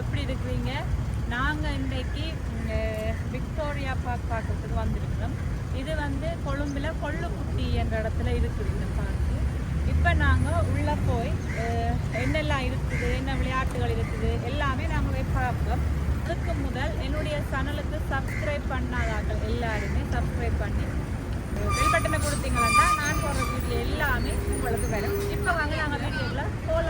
எப்படி இருக்கிறீங்க? நாங்கள் இன்றைக்கு விக்டோரியா பார்க் பார்க்கறதுக்கு வந்திருக்கிறோம். இது வந்து கொழும்பில் கொள்ளுக்குட்டி என்ற இடத்துல இருக்குது இந்த பார்க்கு. இப்போ நாங்கள் உள்ளே போய் என்னெல்லாம் இருக்குது என்ன விளையாட்டுகள் இருக்குது எல்லாமே நாங்கள் போய் பார்ப்போம் அதுக்கு முதல் என்னுடைய சேனலுக்கு சப்ஸ்கிரைப் பண்ணாதார்கள் எல்லாருமே சப்ஸ்கிரைப் பண்ணி பெல் பட்டனை கொடுத்தீங்கன்னா நான் போடுற வீடியோ எல்லாமே உங்களுக்கு வரும். இப்போ வாங்க நாங்கள் வீடியோவில் போல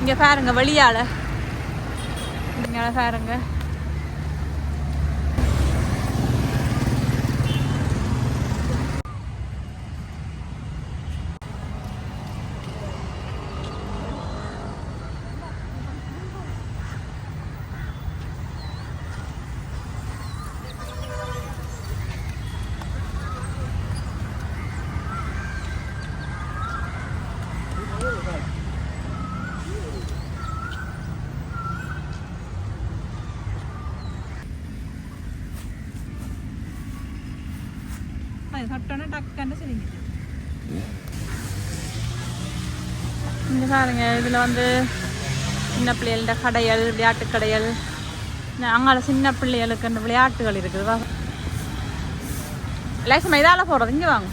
இங்கே பாருங்க வெளியால் இங்கே பாருங்கள் அது தொட்டோன்னா டக்குன்னு சரிங்க இங்கே பாருங்க இதில் வந்து சின்ன பிள்ளைகளோட கடைகள் விளையாட்டு கடைகள் அங்கால சின்ன பிள்ளைகளுக்கு அந்த விளையாட்டுகள் இருக்குது வா லேசமா இதால போகிறது இங்கே வாங்க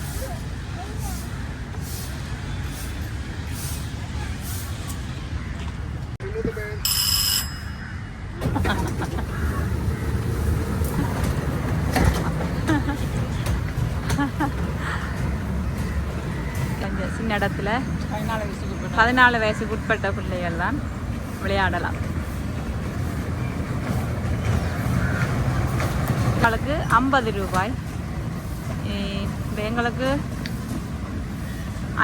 சின்ன இடத்துல. பதினாலு வயசுக்கு உட்பட்ட பிள்ளைகள் தான் விளையாடலாம். எங்களுக்கு ஐம்பது ரூபாய். எங்களுக்கு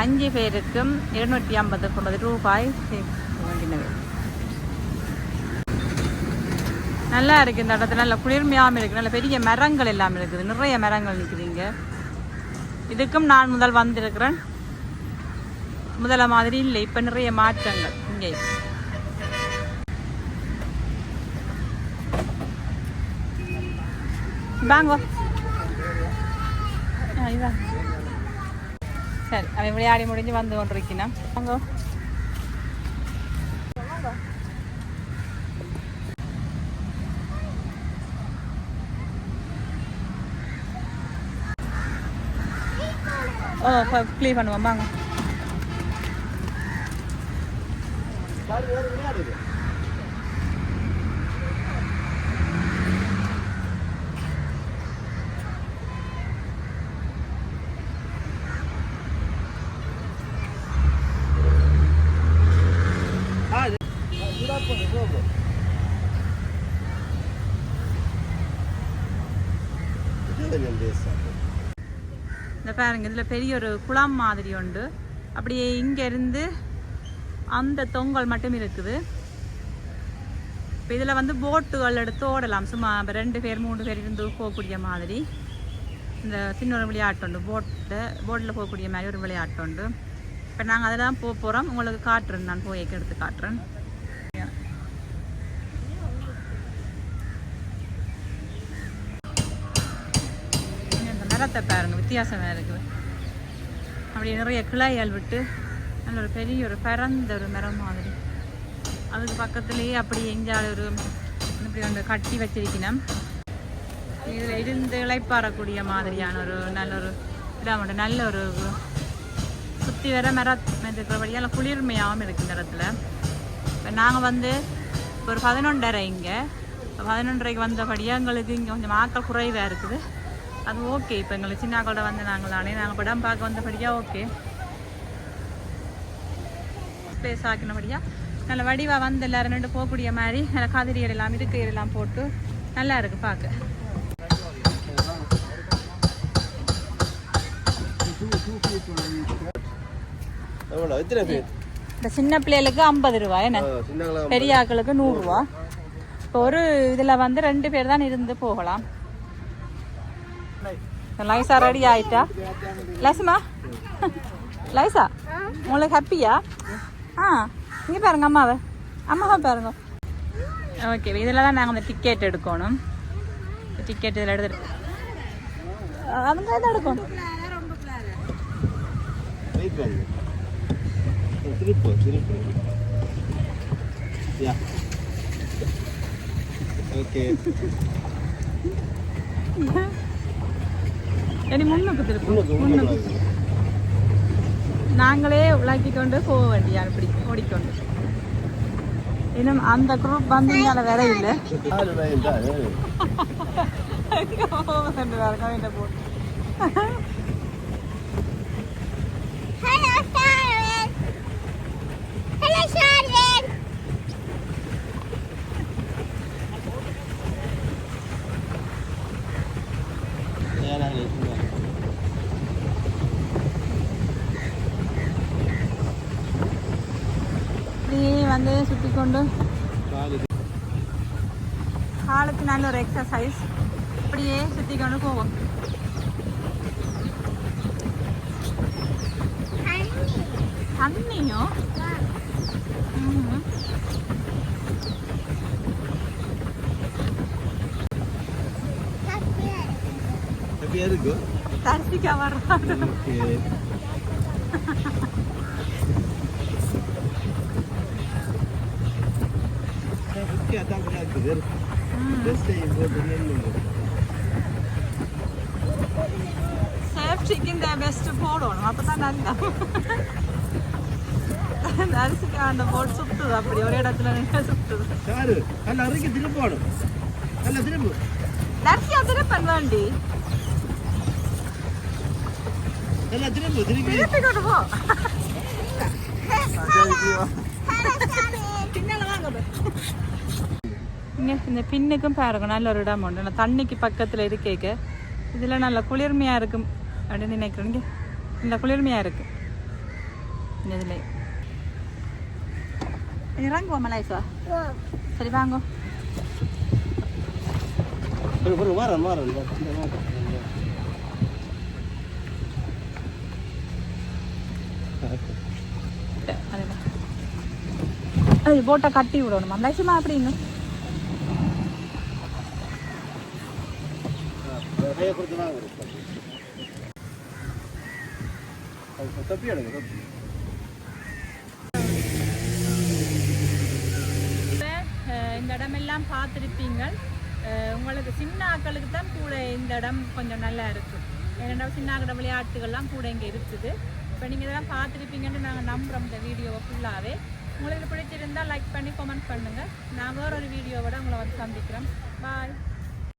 அஞ்சு பேருக்கும் இருநூற்றி ஐம்பது கொண்டது ரூபாய் நல்லா இருக்கு இந்த இடத்துல. நல்ல குளிர்மையாகவும் இருக்கு. நல்ல பெரிய மரங்கள் எல்லாம் இருக்குது. நிறைய மரங்கள் நிற்குதுங்க இதுக்கும் நான் முதல் வந்திருக்கிறேன். முதல்ல மாதிரி இல்லை. இப்போ நிறைய மாற்றங்கள். இங்கே. வாங்கோ. ஆ, சரி அவன் விளையாடி முடிஞ்சு வந்து கொண்டிருக்கணும் வாங்கோ. ஓ க்ளீன் பண்ணுவோம். வாங்க. இந்த பாருங்க இதில் பெரிய ஒரு குளம் மாதிரி உண்டு. அப்படியே இங்கேருந்து அந்த தொங்கல் மட்டும் இருக்குது. இப்போ இதில் வந்து போட்டுகள் எடுத்து ஓடலாம். சும்மா இப்போ ரெண்டு பேர் மூணு பேர் இருந்து போகக்கூடிய மாதிரி. இந்த சின்ன ஒரு விளையாட்டு உண்டு. போட்டில் போட்டில் போகக்கூடிய மாதிரி ஒரு விளையாட்டு உண்டு. இப்போ நாங்கள் அதெல்லாம் தான் போக போகிறோம் உங்களுக்கு காட்டுறேன். நான் போய் எடுத்து காட்டுறேன். இந்த மரத்தை பாருங்க. வித்தியாசமாக இருக்குது. அப்படி நிறைய கிளைகள் விட்டு நல்ல ஒரு பெரிய ஒரு பரந்த ஒரு மரம் மாதிரி. அதுக்கு பக்கத்துலேயே அப்படி எங்கேயாவது ஒரு இப்படி ஒன்று கட்டி வச்சிருக்கணும். இதில் இருந்து இளைப்பாறக்கூடிய மாதிரியான ஒரு நல்ல ஒரு இதாக மட்டும் நல்ல ஒரு சுற்றி வர மரம் இருக்கிறபடியால் குளிர்மையாகவும் இருக்குது இந்த இடத்துல. இப்போ நாங்கள் வந்து ஒரு பதினொன்றரை இங்கே. பதினொன்றரைக்கு வந்தபடியாக எங்களுக்கு இங்கே கொஞ்சம் ஆக்கள் குறைவாக இருக்குது. அது ஓகே இப்போ எங்களுக்கு சின்ன கூட வந்து நாங்கள் தானே நாங்கள் படம் பார்க்க வந்தபடியாக ஓகே ஸ்பேஸ் ஆக்கினபடியா நல்ல வடிவாக வந்து எல்லாரும் ரெண்டு போகக்கூடிய மாதிரி நல்ல கதிரியல் எல்லாம் இருக்கையல் எல்லாம் போட்டு நல்லா இருக்கு பார்க்க இந்த சின்ன பிள்ளைகளுக்கு ஐம்பது ரூபாய் என்ன? பெரிய ஆட்களுக்கு நூறுரூவா இப்போ ஒரு இதில் வந்து ரெண்டு பேர் தான் இருந்து போகலாம். லைசா ரெடி ஆயிட்டா? லைசமா லைசா? உங்களுக்கு ஹாப்பியா ஆ இங்கே பாருங்க அம்மாவை. அம்மாவை பாருங்க. ஓகே இதில் தான் நாங்கள் அந்த டிக்கெட் எடுக்கணும். டிக்கெட் இதில் எடுத்துட்டு அவங்க தான் எடுக்கணும். திருப்பு திருப்பு முன்னுக்கு திருப்பி முன்னுக்கு. நாங்களே உலாக்கி கொண்டு போக வேண்டிய அப்படி ஓடிக்கொண்டு. இன்னும் அந்த குரூப் வந்து இங்கால வேற இல்லை. போட்டு வந்து சுற்றி கொண்டு காலு காலுக்கு நல்ல ஒரு எக்ஸசைஸ் இப்படியே சுற்றி கொண்டு போவோம் தண்ணியும் தரிசிக்கா வர்றாங்க ஓகே ஓகே அதான் இருக்குது ட்ரெஸ் போட்டு நில்லுங்க சேஃப்டிக்கு இந்த பெஸ்ட் போடணும் அப்பதான் நல்லா தரிசிக்கா அந்த போட் சுத்துது அப்படி ஒரு இடத்துல நின்று சுத்துது சாரு அல்ல அறைக்கு திருப்பணும் அல்ல திரும்ப தரிசி அதில் பண்ணுவாண்டி அல்ல திரும்ப திருப்பி திருப்பி கொண்டு போ Hello, Sharon. பின்னால வாங்க இங்கே இந்த பின்னுக்கும் பாருங்க நல்ல ஒரு இடம் உண்டு. நான் தண்ணிக்கு பக்கத்தில் இருக்கேக்க இதில் நல்ல குளிர்மையாக இருக்கும் அப்படின்னு நினைக்கிறேன் இங்கே இந்த குளிர்மையாக இருக்கு. இந்த இதில். இறங்குவோம் மலேசா சரி வாங்க. அது போட்டை கட்டி விடணும். மலேசியமா அப்படின்னு நிறைய கொடுத்து வாங்க தப்பி எடுங்க தப்பி இந்த இடமெல்லாம் பார்த்துருப்பீங்க உங்களுக்கு சின்ன ஆக்களுக்கு தான் கூட இந்த இடம் கொஞ்சம் நல்லா இருக்கு ஏன்னா சின்ன ஆக்கிற விளையாட்டுகள்லாம் கூட இங்கே இருக்குது. இப்போ நீங்கள் இதெல்லாம் பார்த்துருப்பீங்கன்னு நாங்கள் நம்புகிறோம் இந்த வீடியோவை ஃபுல்லாகவே உங்களுக்கு பிடிச்சிருந்தா லைக் பண்ணி கமெண்ட் பண்ணுங்கள் நான் வேற ஒரு வீடியோவோட உங்களை வந்து சந்திக்கிறோம். பாய்